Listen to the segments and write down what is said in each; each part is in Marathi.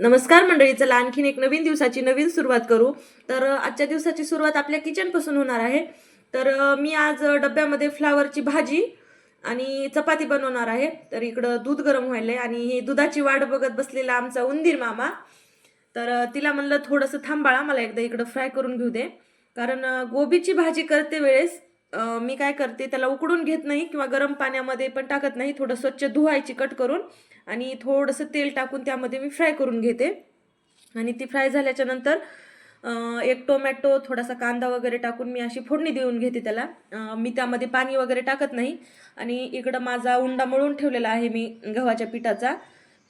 नमस्कार मंडळी चला आणखीन एक नवीन दिवसाची नवीन सुरुवात करू. तर आजच्या दिवसाची सुरुवात आपल्या किचनपासून होणार आहे. तर मी आज डब्यामध्ये फ्लावरची भाजी आणि चपाती बनवणार आहे. तर इकडं दूध गरम व्हायलंय आणि ही दुधाची वाट बघत बसलेला आमचा उंदीर मामा. तर तिला म्हणलं थोडंसं थांबाळा मला एकदा इकडं फ्राय करून घेऊ दे. कारण गोबीची भाजी करते वेळेस मी काय करते त्याला उकडून घेत नाही किंवा गरम पाण्यामध्ये पण टाकत नाही थोडं स्वच्छ धुवायची कट करून. आणि थोडंसं तेल टाकून त्यामध्ये मी फ्राय करून घेते. आणि ती फ्राय झाल्याच्यानंतर एक टोमॅटो थोडासा कांदा वगैरे टाकून मी अशी फोडणी देऊन घेते त्याला. मी त्यामध्ये पाणी वगैरे टाकत नाही. आणि इकडं माझा उंडा मळून ठेवलेला आहे मी गव्हाच्या पिठाचा.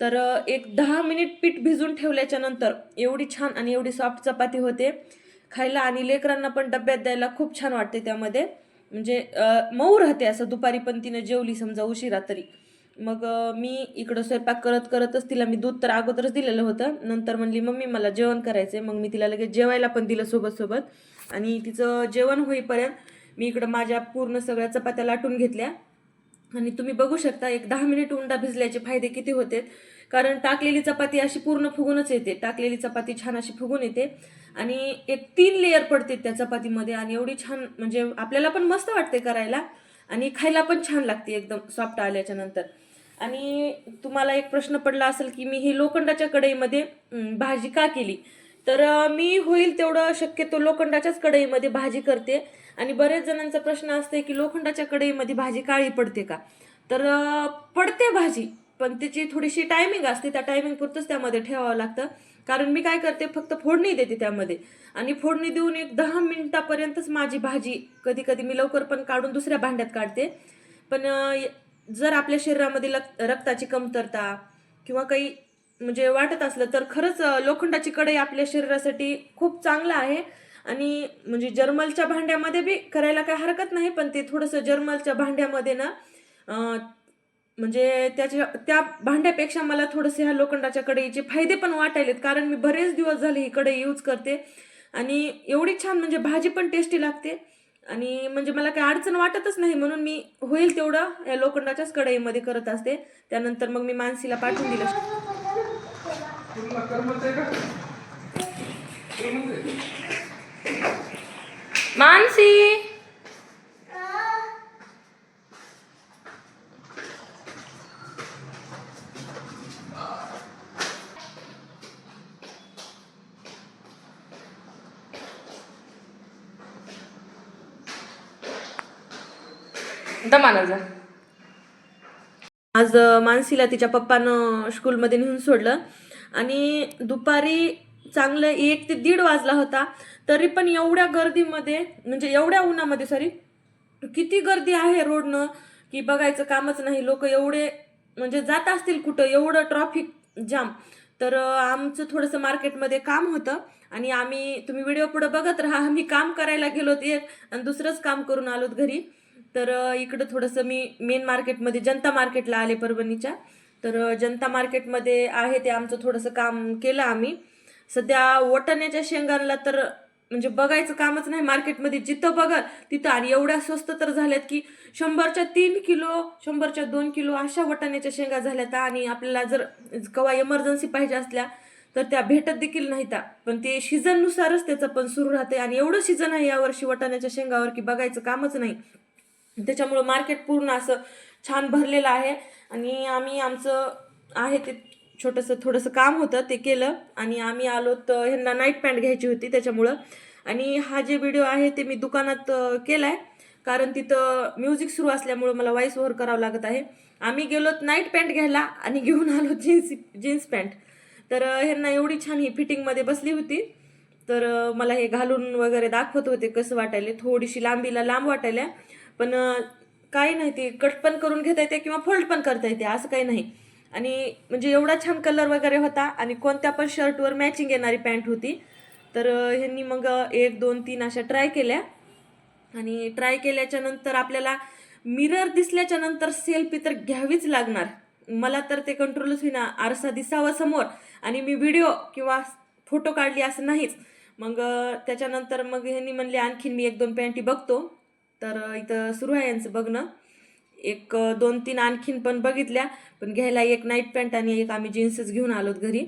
तर एक दहा मिनिट पीठ भिजून ठेवल्याच्या नंतर एवढी छान आणि एवढी सॉफ्ट चपाती होते. खायला आणि लेकरांना पण डब्यात द्यायला खूप छान वाटते त्यामध्ये. म्हणजे मऊ राहते असं दुपारी पण तिनं जेवली समजा उशिरा तरी. मग मी इकडं स्वयंपाक करत करतच तिला मी दूध तर अगोदरच दिलेलं होतं. नंतर म्हणली मम्मी मला जेवण करायचं आहे मग मी तिला लगेच जेवायला पण दिलं सोबत सोबत आणि तिचं जेवण होईपर्यंत मी इकडं माझ्या पूर्ण सगळ्या चपात्या लाटून घेतल्या. आणि तुम्ही बघू शकता एक दहा मिनिट उंडा भिजल्याचे फायदे किती होते. कारण टाकलेली चपाती अशी पूर्ण फुगूनच येते. टाकलेली चपाती छान अशी फुगून येते. आणि एक तीन लेयर पडते त्या चपातीमध्ये आणि एवढी छान म्हणजे आपल्याला पण मस्त वाटते करायला. आणि खायला पण छान लागते एकदम सॉफ्ट आल्याच्यानंतर. आणि तुम्हाला एक प्रश्न पडला असेल की मी ही लोखंडाच्या कढईमध्ये भाजी का केली? तर मी होईल तेवढं शक्यतो लोखंडाच्याच कढईमध्ये भाजी करते. आणि बरेच जणांचा प्रश्न असते की लोखंडाच्या कढईमध्ये भाजी काळी पडते का? तर पडते भाजी पण त्याची थोडीशी टायमिंग असते. त्या टायमिंग पुरतंच त्यामध्ये ठेवावं लागतं. कारण मी काय करते फक्त फोडणी देते त्यामध्ये. आणि फोडणी देऊन एक दहा मिनटापर्यंतच माझी भाजी कधी कधी मी लवकर पण काढून दुसऱ्या भांड्यात काढते. पण जर आपल्या शरीरामध्ये लक रक्ताची कमतरता किंवा काही म्हणजे वाटत असलं तर खरंच लोखंडाची कढई आपल्या शरीरासाठी खूप चांगलं आहे. आणि म्हणजे जर्मलच्या भांड्यामध्ये बी करायला काही हरकत नाही पण ते थोडंसं जर्मलच्या भांड्यामध्ये ना म्हणजे त्याच्या त्या भांड्यापेक्षा मला थोडंसं ह्या लोखंडाच्या कढईचे फायदे पण वाटायलेत कारण मी बरेच दिवस झाले ही कढई यूज करते. आणि एवढी छान म्हणजे भाजी पण टेस्टी लागते. आणि म्हणजे मला काही अडचण वाटतच नाही म्हणून मी होईल तेवढं या लोखंडाच्याच कढईमध्ये करत असते. त्यानंतर मग मी मानसीला पाठवून दिलं. मानसी! दमाना जा आज मानसीला तिच्या पप्पानं स्कूलमध्ये नेऊन सोडलं. आणि दुपारी चांगलं एक ते दीड वाजला होता तरी पण एवढ्या गर्दीमध्ये म्हणजे एवढ्या उन्हामध्ये सॉरी किती गर्दी आहे रोडनं की बघायचं कामच नाही. लोक एवढे म्हणजे जात असतील कुठं एवढं ट्रॉफिक जाम तर आमचं थोडंसं मार्केटमध्ये काम होतं. आणि आम्ही तुम्ही व्हिडिओ पुढं बघत राहा. आम्ही काम करायला गेलोत एक आणि दुसरंच काम करून आलोत घरी. तर इकडं थोडंसं मी मेन मार्केटमध्ये जनता मार्केटला आले परभणीच्या. तर जनता मार्केटमध्ये आहे ते आमचं थोडंसं काम केलं आम्ही. सध्या वटाण्याच्या शेंगांना तर म्हणजे बघायचं कामच नाही. मार्केटमध्ये जिथं बघा तिथं आणि एवढ्या स्वस्त तर झाल्यात की शंभरच्या तीन किलो शंभरच्या दोन किलो अशा वटाण्याच्या शेंगा झाल्यात. आणि आपल्याला जर कवा इमर्जन्सी पाहिजे असल्या तर त्या भेटत देखील नाहीत. पण ते सीझननुसारच त्याचं पण सुरू राहते आणि एवढं सीझन आहे यावर्षी वटाण्याच्या शेंगावर की बघायचं कामच नाही. त्याच्यामुळं मार्केट पूर्ण असं छान भरलेलं आहे. आणि आम्ही आमचं आहे ते छोटंसं थोडंसं काम होतं ते केलं. आणि आम्ही आलो तर ह्यांना नाईट पॅन्ट घ्यायची होती त्याच्यामुळं. आणि हा जे व्हिडिओ आहे ते मी दुकानात केला आहे कारण तिथं म्युझिक सुरू असल्यामुळं मला वॉईस ओव्हर करावं लागत आहे. आम्ही गेलोत नाईट पॅन्ट घ्यायला आणि घेऊन आलो जीन्स जीन्स पॅन्ट तर ह्यांना एवढी छान ही फिटिंगमध्ये बसली होती. तर मला हे घालून वगैरे दाखवत होते कसं वाटायले. थोडीशी लांबीला लांब वाटायला पण काही नाही ते कट पण करून घेता येते किंवा फोल्ड पण करता येते असं काही नाही. आणि म्हणजे एवढा छान कलर वगैरे होता आणि कोणत्या पण शर्टवर मॅचिंग येणारी पॅन्ट होती. तर ह्यांनी मग एक दोन तीन अशा ट्राय केल्या. आणि ट्राय केल्याच्यानंतर आपल्याला मिरर दिसल्याच्या नंतर सेल्फी तर घ्यावीच लागणार. मला तर ते कंट्रोलच होईना आरसा दिसावा समोर आणि मी व्हिडिओ किंवा फोटो काढली असं नाहीच. मग त्याच्यानंतर मग ह्यांनी म्हणले आणखीन मी एक दोन पॅन्टी बघतो. तर इथं सुरू आहे यांचं बघणं. एक दोन तीन आणखीन पण बघितल्या. पण घ्यायला एक नाईट पॅन्ट आणि एक आम्ही जीन्सच घेऊन आलोत घरी.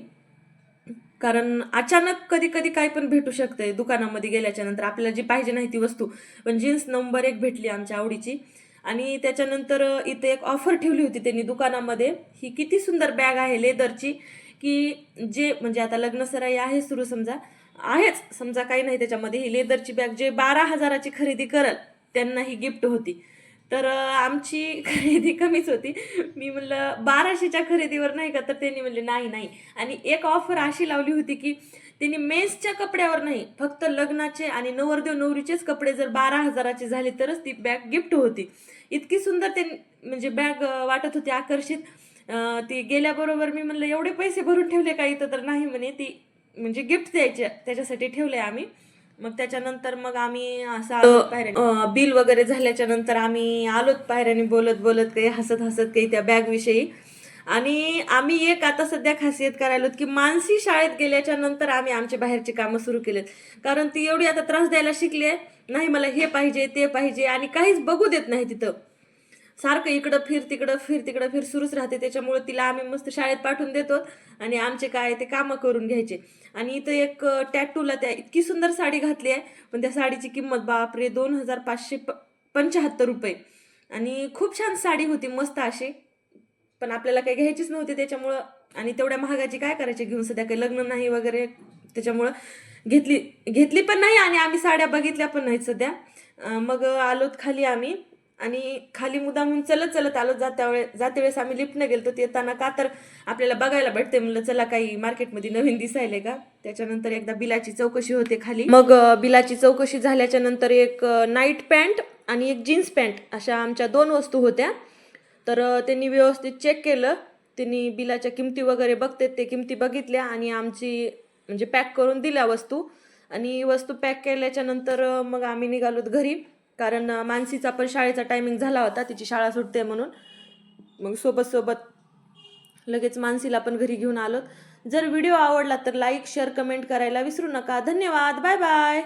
कारण अचानक कधी कधी काही पण भेटू शकते दुकानामध्ये गेल्याच्यानंतर. आपल्याला जी पाहिजे नाही ती वस्तू. पण जीन्स नंबर एक भेटली आमच्या आवडीची. आणि त्याच्यानंतर इथे एक ऑफर ठेवली होती त्यांनी दुकानामध्ये. ही किती सुंदर बॅग आहे लेदरची की जे म्हणजे आता लग्नसराई आहे सुरू समजा. आहेच समजा काही नाही त्याच्यामध्ये. ही लेदरची बॅग जे बारा हजाराची खरेदी करल. त्यांना ही गिफ्ट होती. तर आमची खरेदी कमीच होती. मी म्हणलं बाराशेच्या खरेदीवर नाही का? तर त्यांनी म्हणले नाही नाही. आणि एक ऑफर अशी लावली होती की त्यांनी मेन्सच्या कपड्यावर नाही फक्त लग्नाचे आणि नवरदेव नवरीचेच कपडे जर बारा हजाराचे झाले तरच ती बॅग गिफ्ट होती. इतकी सुंदर ते म्हणजे बॅग वाटत होती आकर्षित. ती गेल्याबरोबर मी म्हणलं एवढे पैसे भरून ठेवले का इथं? तर नाही म्हणे ती म्हणजे गिफ्ट द्यायचे त्याच्यासाठी ठेवले आम्ही. मग त्याच्यानंतर मग आम्ही असं बिल वगैरे झाल्याच्यानंतर आम्ही आलोत पायऱ्याने बोलत बोलत काही हसत हसत काही त्या बॅग विषयी. आणि आम्ही एक आता सध्या खासियत करायलो की मानसी शाळेत गेल्याच्यानंतर आम्ही आमचे बाहेरचे कामं सुरू केलेत. कारण ती एवढी आता त्रास द्यायला शिकली आहे. नाही मला हे पाहिजे ते पाहिजे आणि काहीच बघू देत नाही तिथं. सारखं इकडं फिर तिकडं फिर तिकडं फिर सुरूच राहते. त्याच्यामुळे तिला आम्ही मस्त शाळेत पाठवून देतो आणि आमचे काय ते कामं करून घ्यायचे. आणि इथं एक टॅटूला त्या इतकी सुंदर साडी घातली आहे. पण त्या साडीची किंमत बापरे दोन हजार पाचशे प पंच्याहत्तर रुपये. आणि खूप छान साडी होती मस्त अशी. पण आपल्याला काही घ्यायचीच नव्हती त्याच्यामुळं. आणि तेवढ्या महागाची काय करायची घेऊन सध्या? काही लग्न नाही वगैरे. त्याच्यामुळं घेतली घेतली पण नाही आणि आम्ही साड्या बघितल्या पण नाहीत सध्या. मग आलोत खाली आम्ही. आणि खाली मुदामून चलत चलत आलो जात्या वेळे जाते वेळेस आम्ही लिफ्टनं गेलो तर येताना का तर आपल्याला बघायला भेटते म्हणलं चला काही मार्केटमध्ये नवीन दिसायले का? त्याच्यानंतर एकदा बिलाची चौकशी होते खाली. मग बिलाची चौकशी झाल्याच्यानंतर एक नाईट पॅन्ट आणि एक जीन्स पॅन्ट अशा आमच्या दोन वस्तू होत्या. तर त्यांनी व्यवस्थित चेक केलं. त्यांनी बिलाच्या किमती वगैरे बघते ते किमती बघितल्या आणि आमची म्हणजे पॅक करून दिल्या वस्तू. आणि वस्तू पॅक केल्याच्यानंतर मग आम्ही निघालोत घरी. कारण मानसीचा पण शाळेचा टायमिंग झाला होता तिची शाळा सुटते म्हणून. मग सोबत सोबत लगेच मानसीला पण घरी घेऊन आलोत. जर व्हिडिओ आवडला तर लाईक शेअर कमेंट करायला विसरू नका. धन्यवाद. Bye bye